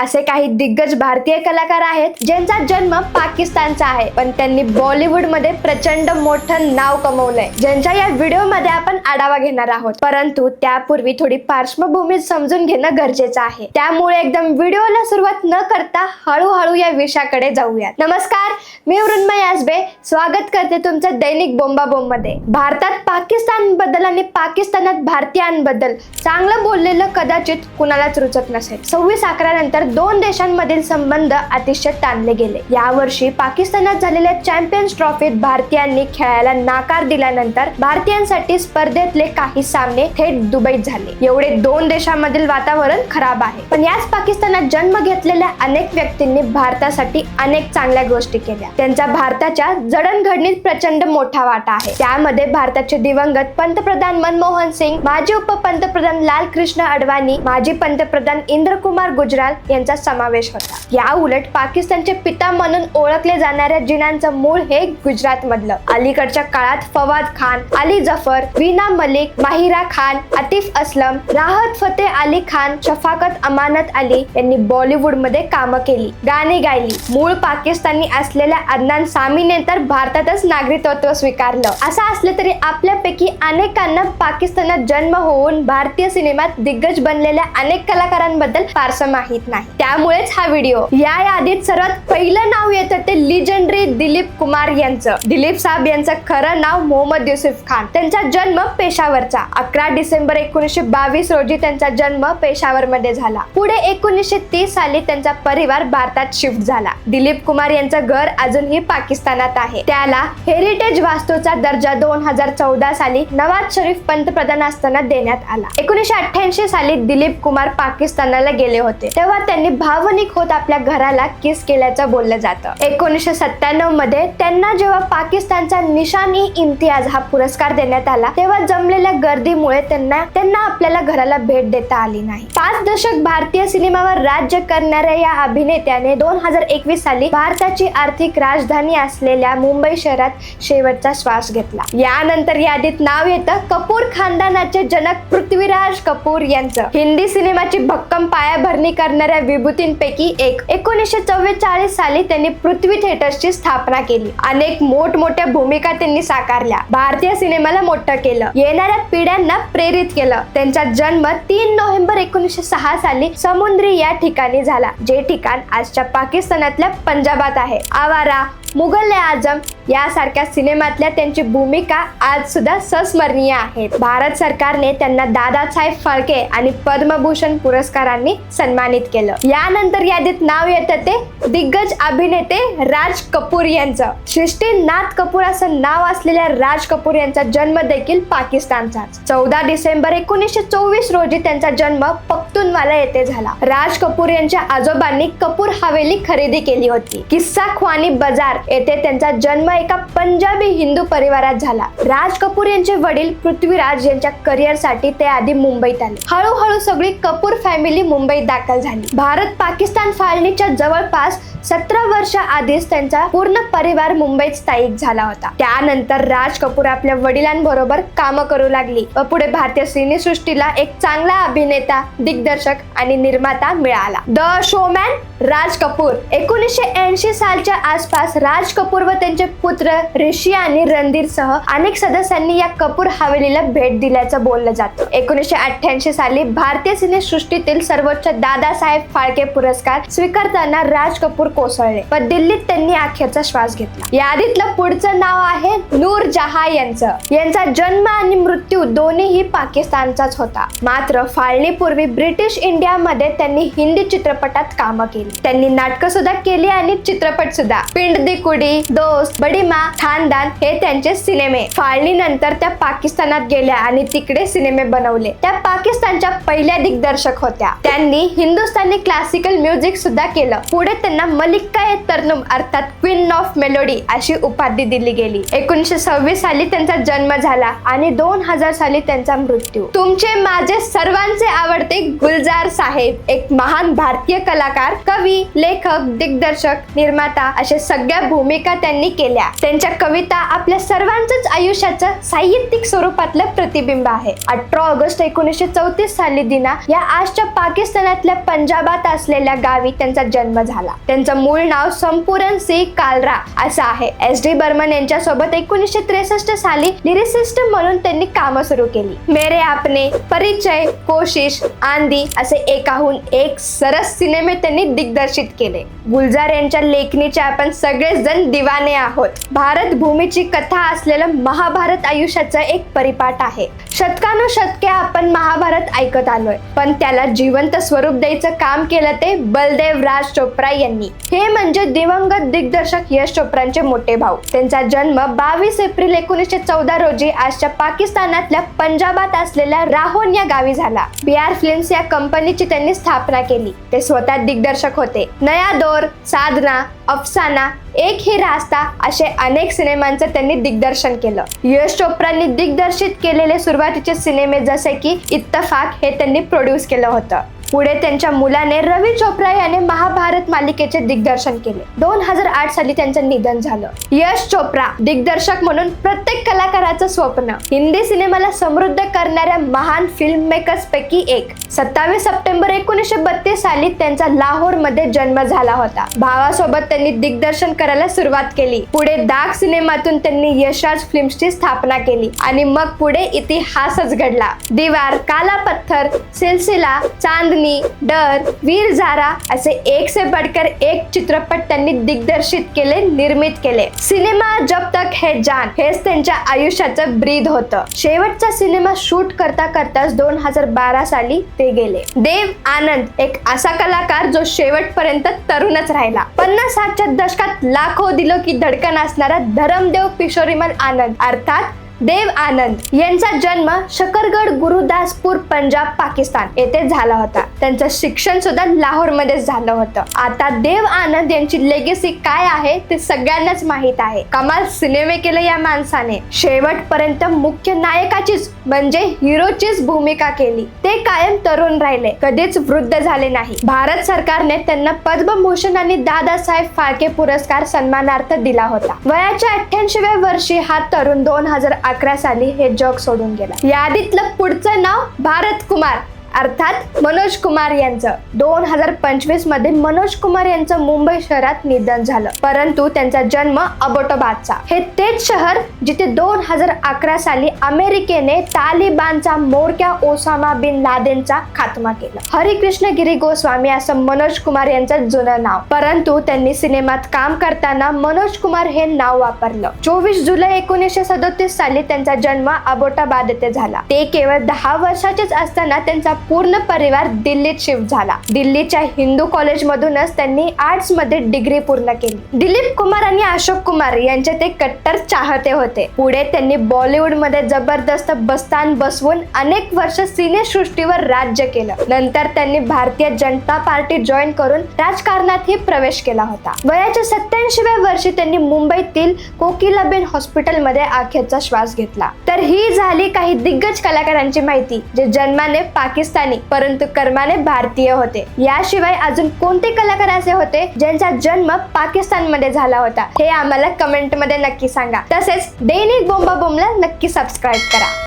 असे काही दिग्गज भारतीय कलाकार आहेत ज्यांचा जन्म पाकिस्तानचा आहे. पण त्यांनी बॉलिवूडमध्ये प्रचंड मोठं नाव कमवलंय. ज्यांच्या या व्हिडिओमध्ये आपण आढावा घेणार आहोत. परंतु त्यापूर्वी थोडी पार्श्वभूमी समजून घेणं गरजेचं आहे. त्यामुळे एकदम व्हिडिओला सुरुवात न करता हळूहळू या विषयाकडे जाऊयात. नमस्कार मी वृन्मय आसबे स्वागत करते तुमचं दैनिक बोंबा बोंबमध्ये भारतात पाकिस्तानबद्दल आणि पाकिस्तानात भारतीयांबद्दल चांगलं बोललेलं कदाचित कुणालाच रुचत नसेल. सव्वीस अकरा नंतर दोन देशांमधील संबंध अतिशय ताणले गेले. यावर्षी पाकिस्तानात झालेल्या चॅम्पियन्स ट्रॉफीत भारतीयांनी खेळायला नाकार दिल्यानंतर भारतीयांसाठी स्पर्धेतले काही सामने थेट दुबईत झाले. एवढे दोन देशांमधील वातावरण खराब आहे. पण याच पाकिस्तानात जन्म घेतलेल्या अनेक व्यक्तींनी भारतासाठी अनेक चांगल्या गोष्टी केल्या. त्यांचा भारताच्या जडणघडणीत प्रचंड मोठा वाटा आहे. त्यामध्ये भारताचे दिवंगत पंतप्रधान मनमोहन सिंग माजी उपपंतप्रधान लाल कृष्ण अडवाणी माजी पंतप्रधान इंद्रकुमार गुजराल यांचा समावेश होता. या उलट पाकिस्तानचे पिता म्हणून ओळखले जाणाऱ्या जिनांचं मूळ हे गुजरात मधलं अलीकडच्या काळात फवाद खान अली जफर वीना मलिक माहिरा खान आतिफ असलम राहत फतेह अली खान शफाकत अमानत अली यांनी बॉलिवूडमध्ये कामं केली. गाणी गायली. मूळ पाकिस्तानी असलेल्या अदनान सामीने तर भारतातच नागरिकत्व स्वीकारलं. असं असलं तरी आपल्यापैकी अनेकांना पाकिस्तानात जन्म होऊन भारतीय सिनेमात दिग्गज बनलेल्या अनेक कलाकारांबद्दल फारसं माहीत नाही. त्यामुळेच हा व्हिडिओ. या यादीत सर्वात पहिलं नाव येतं ते लिजंडरी दिलीप कुमार यांचं. दिलीप साहेब यांचं खरं नाव मोहम्मद युसुफ खान. त्यांचा जन्म पेशावरचा. अकरा डिसेंबर एकोणीसशे बावीस रोजी त्यांचा जन्म पेशावर मध्ये झाला. पुढे एकोणीसशे तीस साली त्यांचा परिवार भारतात शिफ्ट झाला. दिलीप कुमार यांचं घर अजूनही पाकिस्तानात आहे. त्याला हेरिटेज वास्तूचा दर्जा दोन हजार चौदा साली नवाज शरीफ पंतप्रधान असताना देण्यात आला. एकोणीसशे अठ्ठ्याऐंशी साली दिलीप कुमार पाकिस्तानाला गेले होते. तेव्हा त्यांनी भावनिक होत आपल्या घराला किस केल्याचं बोललं जातं. एकोणीसशे सत्त्याण्णवमध्ये त्यांना जेव्हा पाकिस्तानचा निशानी इम्तियाज हा पुरस्कार देण्यात आला तेव्हा जमलेल्या गर्दीमुळे त्यांना त्यांना आपल्याला घराला भेट देता आली नाही. पाच दशक भारतीय सिनेमावर राज्य करणाऱ्या या अभिनेत्याने दोन हजार एकवीस साली भारताची आर्थिक राजधानी असलेल्या मुंबई शहरात शेवटचा श्वास घेतला. यानंतर यादीत नाव येतं कपूर खानदानाचे जनक पृथ्वीराज कपूर यांचं. हिंदी सिनेमाची भक्कम पायाभरणी करणाऱ्या विभूतींपैकी एक. एकोणीसशे चव्वेचाळीस साली त्यांनी पृथ्वी थिएटर्सची स्थापना केली. अनेक मोठमोठ्या भूमिका त्यांनी साकारल्या. भारतीय सिनेमाला मोठं केलं. येणाऱ्या पिढ्यांना प्रेरित केलं. त्यांचा जन्म तीन नोव्हेंबर एकोणीसशे सहा साली समुद्री या ठिकाणी झाला जे ठिकाण आजच्या पाकिस्तानातल्या पंजाबात आहे. आवारा मुघल ए आजम यासारख्या सिनेमातल्या त्यांची भूमिका आज सुद्धा संस्मरणीय आहेत भारत सरकारने त्यांना दादासाहेब फाळके आणि पद्मभूषण पुरस्कारांनी सन्मानित केलं. यानंतर यादीत नाव येतं ते दिग्गज अभिनेते राज कपूर यांचं. सृष्टी नाथ कपूर असं नाव असलेल्या राज कपूर यांचा जन्म देखील पाकिस्तानचा. चौदा डिसेंबर एकोणीसशे चोवीस रोजी त्यांचा जन्म पख्तुनवाला येथे झाला. राज कपूर यांच्या आजोबांनी कपूर हवेली खरेदी केली होती. किस्सा ख्वानी बाजार येथे त्यांचा जन्म एका पंजाबी हिंदू परिवारात झाला. राज कपूर यांचे वडील पृथ्वीराज यांच्या करिअरसाठी ते आधी मुंबईत आले. हळूहळू सगळी कपूर फॅमिली मुंबईत दाखल झाली. भारत पाकिस्तान फाळणीच्या जवळपास सतरा वर्ष आधीच त्यांचा पूर्ण परिवार मुंबईत स्थायिक झाला होता. त्यानंतर राज कपूर आपल्या वडिलांबरोबर काम करू लागली व पुढे भारतीय सिनेसृष्टीला एक चांगला अभिनेता दिग्दर्शक आणि निर्माता मिळाला. The showman Raj Kapoor. एकोणीसशे ऐंशी सालच्या आसपास राज कपूर व त्यांचे पुत्र ऋषी आणि रणधीर सह अनेक सदस्यांनी या कपूर हवेलीला भेट दिल्याचं बोललं जातं. एकोणीसशे अठ्ठ्याऐंशी साली भारतीय सिनेसृष्टीतील सर्वोच्च दादासाहेब फाळके पुरस्कार स्वीकारताना राज कपूर कोसळले. व दिल्लीत त्यांनी अखेरचा श्वास घेतला. यादीतलं पुढचं नाव आहे नूर जहा यांचं. यांचा जन्म आणि मृत्यू दोन्हीही पाकिस्तानचाच होता. मात्र फाळणीपूर्वी ब्रिटिश इंडियामध्ये त्यांनी हिंदी चित्रपटात कामं केली. त्यांनी नाटकं सुद्धा केली आणि चित्रपट सुद्धा पिंड दी कुडी दोस्त बडीमा खानदान हे त्यांचे सिनेमे. फाळणीनंतर त्या पाकिस्तानात गेल्या आणि तिकडे सिनेमे बनवले. त्या पाकिस्तानच्या पहिल्या दिग्दर्शक होत्या. त्यांनी हिंदुस्थानी क्लासिकल म्युझिक सुद्धा केलं. पुढे त्यांना मलिक्का ए तरनुम अर्थात क्वीन ऑफ मेलोडी अशी उपाधी दिली गेली. एकोणीसशे सव्वीस साली त्यांचा जन्म झाला आणि दोन हजार साली त्यांचा मृत्यू. तुमचे माझे सर्वांचे आवडते गुलजार साहेब एक महान भारतीय कलाकार कवी लेखक दिग्दर्शक निर्माता अशा सगळ्या भूमिका त्यांनी केल्या. त्यांच्या कविता आपल्या सर्वांचंच आयुष्याचं साहित्यिक स्वरूपातलं प्रतिबिंब आहे. अठरा ऑगस्ट एकोणीसशे चौतीस साली दिना या आजच्या पाकिस्तानातल्या पंजाबात असलेल्या गावी त्यांचा जन्म झाला. त्यांचं मूळ नाव संपूर्ण सिंह कालरा असं आहे. एस डी बर्मन यांच्या सोबत एकोणीसशे त्रेसष्ट साली लिरिसिस्ट म्हणून त्यांनी कामं सुरू केली. मेरे आपने परिचय कोशिश आंधी असे एकाहून एक सरस सिनेमे त्यांनी दिग्दर्शित केले. गुलजार यांच्या लेखणीचे आपण सगळेच जण दिवाने आहोत. भारत भूमीची कथा असलेलं महाभारत आयुष्याचं एक परिपाठ आहे. शतकानुशतके आपण महाभारत ऐकत आलोय. पण त्याला जिवंत स्वरूप द्यायचं काम केलं ते बलदेव राज चोप्रा यांनी. हे म्हणजे दिवंगत दिग्दर्शक यश चोप्रांचे मोठे भाऊ. त्यांचा जन्म बावीस एप्रिल एकोणीसशे चौदा रोजी आजच्या पाकिस्तानातल्या पंजाबात असलेल्या राहोन या गावी झाला. बिआर फिल्म्स या कंपनीची त्यांनी स्थापना केली. ते स्वतः दिग्दर्शक होते. नया दोर साधना अफसाना एक ही रास्ता असे अनेक सिनेमांचं त्यांनी दिग्दर्शन केलं. यश चोप्रांनी दिग्दर्शित केलेले सुरुवातीचे सिनेमे जसे की इत्तफाक हे त्यांनी प्रोड्यूस केलं होतं. पुढे त्यांच्या मुलाने रवी चोप्रा याने महाभारत मालिकेचे दिग्दर्शन केले. दोन हजार आठ साली त्यांचं निधन झालं. यश चोप्रा दिग्दर्शक म्हणून प्रत्येक कलाकाराचं स्वप्न. हिंदी सिनेमाला समृद्ध करणाऱ्या महान फिल्म मेकर्स पैकी एक. सत्तावीस सप्टेंबर एकोणीसशे बत्तीस साली त्यांचा लाहोरमध्ये जन्म झाला होता. भावासोबत त्यांनी दिग्दर्शन करायला सुरुवात केली. पुढे दाग सिनेमातून त्यांनी यशराज फिल्म्सची स्थापना केली आणि मग पुढे इतिहासच घडला. दिवार काला पत्थर सिलसिला चांद अग्नी डर वीर झारा असे एक से बढ़कर एक चित्रपट त्यांनी दिग्दर्शित केले निर्मित केले. सिनेमा जब तक है जान हेच त्यांच्या आयुष्याचं ब्रीद होतं. शेवटचा सिनेमा शूट करता करताच दोन हजार बारा साली ते गेले. देव आनंद एक असा कलाकार जो शेवटपर्यंत तरुणच राहिला. पन्नास साठच्या दशकात लाखो दिलो की धडकन असणारा धरमदेव किशोरीमल आनंद अर्थात देव आनंद यांचा जन्म शकरगड गुरुदासपूर पंजाब पाकिस्तान येथे झाला होता. त्यांचं शिक्षण सुद्धा लाहोरमध्ये झालं होतं. आता देव आनंद यांची लेगेसी काय आहे ते सगळ्यांनाच माहीत आहे. कमाल सिनेमे केले या माणसाने. शेवटपर्यंत मुख्य नायकाचीच म्हणजे हिरोचीच भूमिका केली. ते कायम तरुण राहिले. कधीच वृद्ध झाले नाही. भारत सरकारने त्यांना पद्मभूषण आणि दादासाहेब फाळके पुरस्कार सन्मानार्थ दिला होता. वयाच्या अठ्ठ्याऐंशीव्या वर्षी हा तरुण दोन हजार अकरा साली हे जग सोडून गेला. यादीतलं पुढचं नाव भारत कुमार. अर्थात मनोज कुमार यांचं. दोन हजार पंचवीसमध्ये मनोज कुमार यांचं मुंबई शहरात निधन झालं. परंतु त्यांचा जन्म अबोटोबादचा. हे तेच शहर जिथे दोन हजार अकरा साली अमेरिकेने तालिबानचा मोरक्या ओसामा बिन लादेनचा खात्मा केला. हरिकृष्ण गिरी गोस्वामी असं मनोज कुमार यांचं जुनं नाव. परंतु त्यांनी सिनेमात काम करताना मनोज कुमार हे नाव वापरलं. चोवीस जुलै एकोणीसशे सदोतीस साली त्यांचा जन्म अबोटाबाद येथे झाला. ते केवळ दहा वर्षाचेच असताना त्यांचा पूर्ण परिवार दिल्लीत शिफ्ट झाला. दिल्लीच्या हिंदू कॉलेज मधूनच त्यांनी आर्ट्समध्ये डिग्री पूर्ण केली. दिलीप कुमार आणि अशोक कुमार यांचे ते कट्टर चाहते होते. पुढे त्यांनी बॉलिवूडमध्ये जबरदस्त बस्तान बसवून अनेक वर्ष सिनेसृष्टीवर राज्य केलं. नंतर त्यांनी भारतीय जनता पार्टी जॉईन करून राजकारणातही प्रवेश केला होता. वयाच्या सत्याऐंशीव्या वर्षी त्यांनी मुंबईतील कोकिलाबेन हॉस्पिटलमध्ये अखेरचा श्वास घेतला. तर ही झाली काही दिग्गज कलाकारांची माहिती जे जन्माने पाकिस्तान परंतु कर्माने भारतीय होते. याशिवाय अजून कोणते कलाकार असे होते ज्यांचा जन्म पाकिस्तानमध्ये झाला होता? हे आम्हाला कमेंटमध्ये नक्की सांगा. तसेच दैनिक बोंबा बोमला नक्की सबस्क्राईब करा.